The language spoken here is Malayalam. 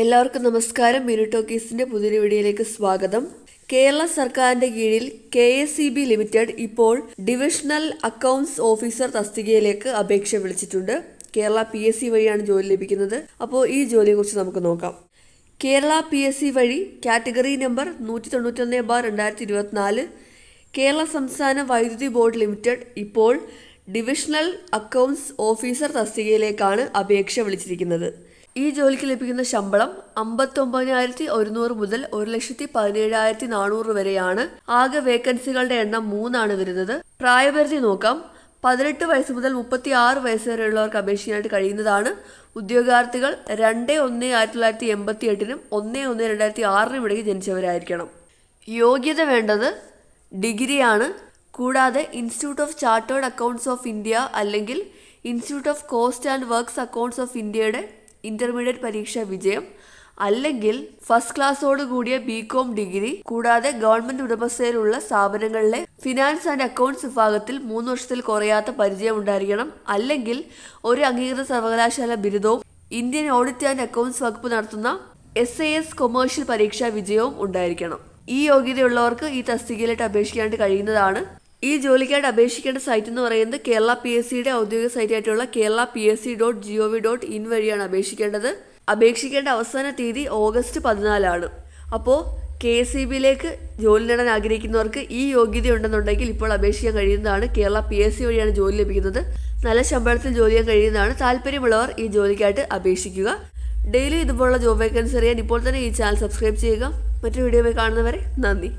എല്ലാവർക്കും നമസ്കാരം. മിനി പുതിയ പുതിയൊരു വീഡിയോയിലേക്ക് സ്വാഗതം. കേരള സർക്കാരിന്റെ കീഴിൽ K S C B limited ഇപ്പോൾ ഡിവിഷണൽ അക്കൗണ്ട്സ് ഓഫീസർ തസ്തികയിലേക്ക് അപേക്ഷ വിളിച്ചിട്ടുണ്ട്. കേരള പി എസ് സി വഴിയാണ് ജോലി ലഭിക്കുന്നത്. അപ്പോൾ ഈ ജോലിയെക്കുറിച്ച് നമുക്ക് നോക്കാം. കേരള പി എസ് സി വഴി കാറ്റഗറി നമ്പർ നൂറ്റി തൊണ്ണൂറ്റൊന്ന് ബാർ രണ്ടായിരത്തി ഇരുപത്തിനാല് കേരള സംസ്ഥാന വൈദ്യുതി ബോർഡ് ലിമിറ്റഡ് ഇപ്പോൾ ഡിവിഷണൽ അക്കൗണ്ട്സ് ഓഫീസർ തസ്തികയിലേക്കാണ് അപേക്ഷ വിളിച്ചിരിക്കുന്നത്. ഈ ജോലിക്ക് ലഭിക്കുന്ന ശമ്പളം അമ്പത്തൊമ്പതിനായിരത്തി ഒരുന്നൂറ് മുതൽ ഒരു ലക്ഷത്തി പതിനേഴായിരത്തി നാനൂറ് വരെയാണ്. ആകെ വേക്കൻസികളുടെ എണ്ണം മൂന്നാണ് വരുന്നത്. പ്രായപരിധി നോക്കാം. പതിനെട്ട് വയസ്സ് മുതൽ മുപ്പത്തി ആറ് വയസ്സ് വരെയുള്ളവർക്ക് അപേക്ഷിക്കാനായിട്ട് കഴിയുന്നതാണ്. ഉദ്യോഗാർത്ഥികൾ രണ്ട് ഒന്ന് ആയിരത്തി തൊള്ളായിരത്തി എൺപത്തി എട്ടിനും ഒന്ന് ഒന്ന് രണ്ടായിരത്തി ആറിനും ഇടയ്ക്ക് ജനിച്ചവരായിരിക്കണം. യോഗ്യത വേണ്ടത് ഡിഗ്രിയാണ്. കൂടാതെ institute of chartered accounts of India അല്ലെങ്കിൽ institute of cost and works accounts of ഇന്ത്യയുടെ ഇന്റർമീഡിയറ്റ് പരീക്ഷ വിജയം അല്ലെങ്കിൽ ഫസ്റ്റ് ക്ലാസ്സോട് കൂടിയ ബി കോം ഡിഗ്രി കൂടാതെ ഗവൺമെന്റ് ഉടമസ്ഥയിലുള്ള സ്ഥാപനങ്ങളിലെ ഫിനാൻസ് ആൻഡ് അക്കൗണ്ട്സ് വിഭാഗത്തിൽ മൂന്ന് വർഷത്തിൽ കുറയാത്ത പരിചയം ഉണ്ടായിരിക്കണം. അല്ലെങ്കിൽ ഒരു അംഗീകൃത സർവകലാശാല ബിരുദവും ഇന്ത്യൻ ഓഡിറ്റ് ആൻഡ് അക്കൗണ്ട്സ് വകുപ്പ് നടത്തുന്ന എസ് ഐ എസ് കൊമേഴ്ഷ്യൽ പരീക്ഷാ വിജയവും ഉണ്ടായിരിക്കണം. ഈ യോഗ്യതയുള്ളവർക്ക് ഈ തസ്തികയിലേക്ക് അപേക്ഷിക്കാനായിട്ട് കഴിയുന്നതാണ് ഈ ജോലിക്കായിട്ട് അപേക്ഷിക്കേണ്ട സൈറ്റ് എന്ന് പറയുന്നത് കേരള പി എസ് സിയുടെ ഔദ്യോഗിക സൈറ്റായിട്ടുള്ള Kerala P S C dot G O V dot in വഴിയാണ് അപേക്ഷിക്കേണ്ടത്. അപേക്ഷിക്കേണ്ട അവസാന തീയതി ഓഗസ്റ്റ് പതിനാലാണ്. അപ്പോൾ കെ എസ് സി ബിയിലേക്ക് ജോലി നേടാൻ ആഗ്രഹിക്കുന്നവർക്ക് ഈ യോഗ്യത ഉണ്ടെന്നുണ്ടെങ്കിൽ ഇപ്പോൾ അപേക്ഷിക്കാൻ കഴിയുന്നതാണ് കേരള പി എസ് സി വഴിയാണ് ജോലി ലഭിക്കുന്നത്. നല്ല ശമ്പളത്തിൽ ജോലി ചെയ്യാൻ കഴിയുന്നതാണ്. താല്പര്യമുള്ളവർ ഈ ജോലിക്കായിട്ട് അപേക്ഷിക്കുക. ഡെയിലി ഇതുപോലുള്ള ജോബ് വേക്കൻസി അറിയാൻ ഇപ്പോൾ തന്നെ ഈ ചാനൽ സബ്സ്ക്രൈബ് ചെയ്യുക. മറ്റൊരു വീഡിയോ കാണുന്നവരെ നന്ദി.